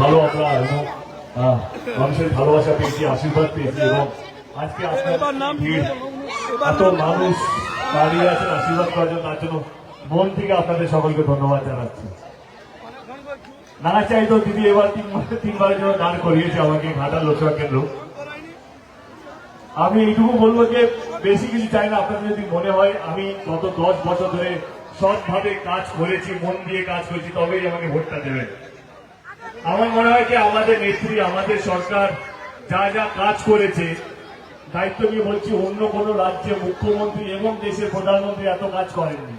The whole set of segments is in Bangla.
ভালো আমরা এবং মানুষের ভালোবাসা পেয়েছি আশীর্বাদ পেয়েছি এবং আজকে আপনার এত মানুষ দাঁড়িয়ে আছেন আশীর্বাদ করার জন্য তার জন্য মন থেকে আপনাদের সকলকে ধন্যবাদ জানাচ্ছি। না চাইতো দিদি এবার তিন মাসে তিনবারের জন্য দাঁড় করিয়েছে আমাকে ঘাটাল লোকসভা কেন্দ্র। আমি এইটুকু বলব যে বেশি কিছু চাই না আপনাদের যদি মনে হয় আমি গত দশ বছর ধরে সৎভাবে কাজ করেছি মন দিয়ে কাজ করেছি তবেই আমাকে ভোটটা দেবেন। আমার মনে হয় যে আমাদের নেত্রী, আমাদের সরকার যা যা কাজ করেছে, দায়িত্ব নিয়ে বলছি, অন্য কোন রাজ্যে মুখ্যমন্ত্রী এবং দেশের প্রধানমন্ত্রী এত কাজ করেননি।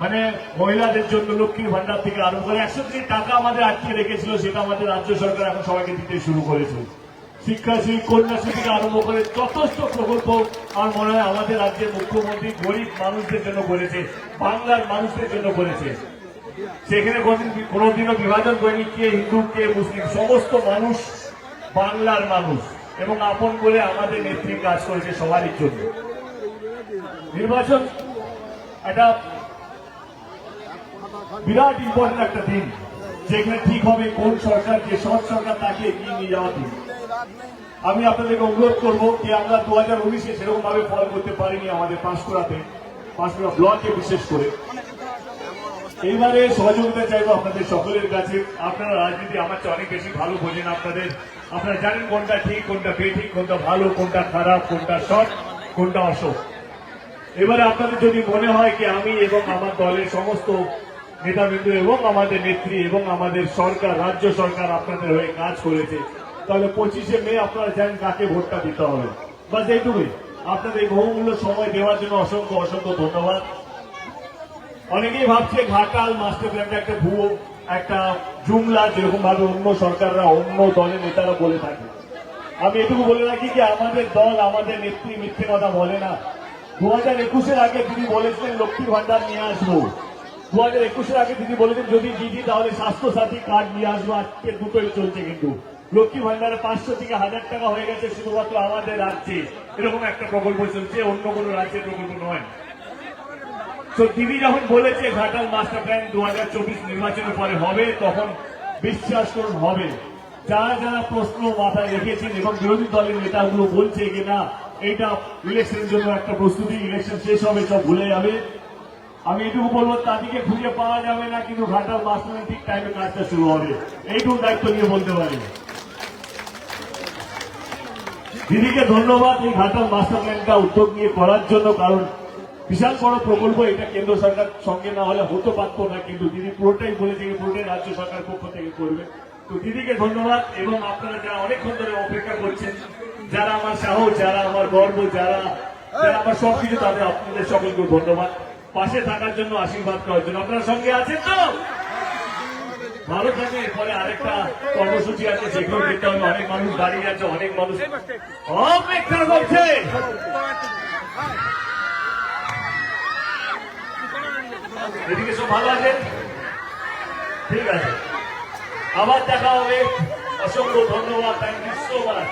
মানে মহিলাদের জন্য লক্ষ্মীর ভান্ডার থেকে আরম্ভ করে একশো কোটি টাকা আমাদের আটকে রেখেছিল, সেটা আমাদের রাজ্য সরকার এখন সবাইকে দিতে শুরু করেছে। শিক্ষাশ্রী কন্যাশ্রী থেকে আরম্ভ করে যথেষ্ট প্রকল্প আমার মনে হয় আমাদের রাজ্যের মুখ্যমন্ত্রী গরিব মানুষদের জন্য করেছে, বাংলার মানুষদের জন্য করেছে। সেখানে কোনদিন- কোনোদিনও বিভাজন করেনি কে হিন্দু, কে মুসলিম, সমস্ত মানুষ বাংলার মানুষ। এবং আপন বলে আমাদের নেত্রী কাজ করেছে সবারই জন্য। নির্বাচন একটা বিরাট ইম্পর্টেন্ট একটা দিন, যেখানে ঠিক হবে কোন সরকার, যে সৎ সরকার তাকে এগিয়ে নিয়ে যাওয়া দিন। আমি আপনাদেরকে অনুরোধ করব যে আমরা দু হাজার উনিশে সেরকম ভাবে ফল করতে পারিনি আমাদের পাঁশকুড়াতে, পাঁশকুড়া ব্লকে বিশেষ করে। এইবারে সহযোগিতা চাইব আপনাদের সকলের কাছে। আপনারা রাজনীতি আমার চেয়ে অনেক বেশি ভালো বোঝেন আপনাদের। আপনারা জানেন কোনটা ঠিক, কোনটা বেঠিক, কোনটা ভালো, কোনটা খারাপ, কোনটা সৎ, কোনটা অসৎ। এবারে আপনাদের যদি মনে হয় কি আমি এবং আমার দলের সমস্ত নেতাবৃন্দ এবং আমাদের নেত্রী এবং আমাদের সরকার, রাজ্য সরকার আপনাদের হয়ে কাজ করেছে, তাহলে পঁচিশে মে আপনারা জানেন কাকে ভোটটা দিতে হবে। বাস এইটুকুই। আপনাদের এই বহুমূল্য সময় দেওয়ার জন্য অসংখ্য অসংখ্য ধন্যবাদ। অনেকেই ভাবছে ঘাটাল মাস্টার প্ল্যানটা একটা ভুয়ো, একটা জুমলা যেরকম ভাবে অন্য সরকাররা, অন্য দলের নেতারা বলে থাকে। আমি এটুকু বলে রাখি যে আমাদের দল, আমাদের নেত্রী মিথ্যে কথা বলে না। দু হাজার একুশের আগে তিনি বলেছিলেন লক্ষ্মীর ভান্ডার নিয়ে আসব। দু হাজার একুশের আগে তিনি বলেছেন, যদি দিদি তাহলে স্বাস্থ্য সাথী কার্ড নিয়ে আসব। আজকে দুটোই চলছে কিন্তু। লক্ষ্মী ভান্ডারে পাঁচশো থেকে হাজার টাকা হয়ে গেছে, শুধুমাত্র আমাদের রাজ্যে। এরকম একটা প্রকল্প চলছে, অন্য কোনো রাজ্যের প্রকল্প নয়। তো দিদি যখন বলেছে, ঘাটাল মাস্টার প্ল্যান দু হাজার চব্বিশ নির্বাচনের পরে হবে, তখন বিশ্বাস করুন, হবে। যারা যারা প্রশ্ন মাথায় রেখেছেন এবং বিরোধী দলের নেতাগুলো বলছে যে না, এইটা ইলেকশনের জন্য একটা প্রস্তুতি ইলেকশন শেষ হবে, সব ভুলে যাবে। আমি এটুকু বলব, তাদেরকে খুঁজে পাওয়া যাবে না, কিন্তু ঘাটাল মাস্টার ঠিক টাইমে কাজটা শুরু হবে। এইটুকু দায়িত্ব নিয়ে বলতে পারি। দিদিকে ধন্যবাদ, এই ঘাটাল মাস্টার প্ল্যানটা উদ্যোগ নিয়ে করার জন্য, কারণ বিশাল বড় প্রকল্প এটা কেন্দ্র সরকার সঙ্গে না হলে হতে পারতো না, কিন্তু দিদি পুরোটাই বলেছে পুরোটাই রাজ্য সরকার পক্ষ থেকে করবে। তো দিদিকে ধন্যবাদ, এবং আপনারা যারা অনেকক্ষণ ধরে অপেক্ষা করছেন, যারা আমার সাহস, যারা আমার গর্ব, যারা যারা আমার সবকিছু তাদের আপনাদের সকলকে ধন্যবাদ। পাশে থাকার জন্য আশীর্বাদ করার জন্য। আপনারা সঙ্গে আছেন তো? ভালো থাকে এরপরে আরেকটা কর্মসূচি আছে সেগুলো দেখতে হবে। অনেক মানুষ দাঁড়িয়ে আছে, অনেক মানুষ অপেক্ষা করছে। এদিকে সব ভালো আছেন? ঠিক আছে। আবার দেখা হবে। অসংখ্য ধন্যবাদ। Thank you so much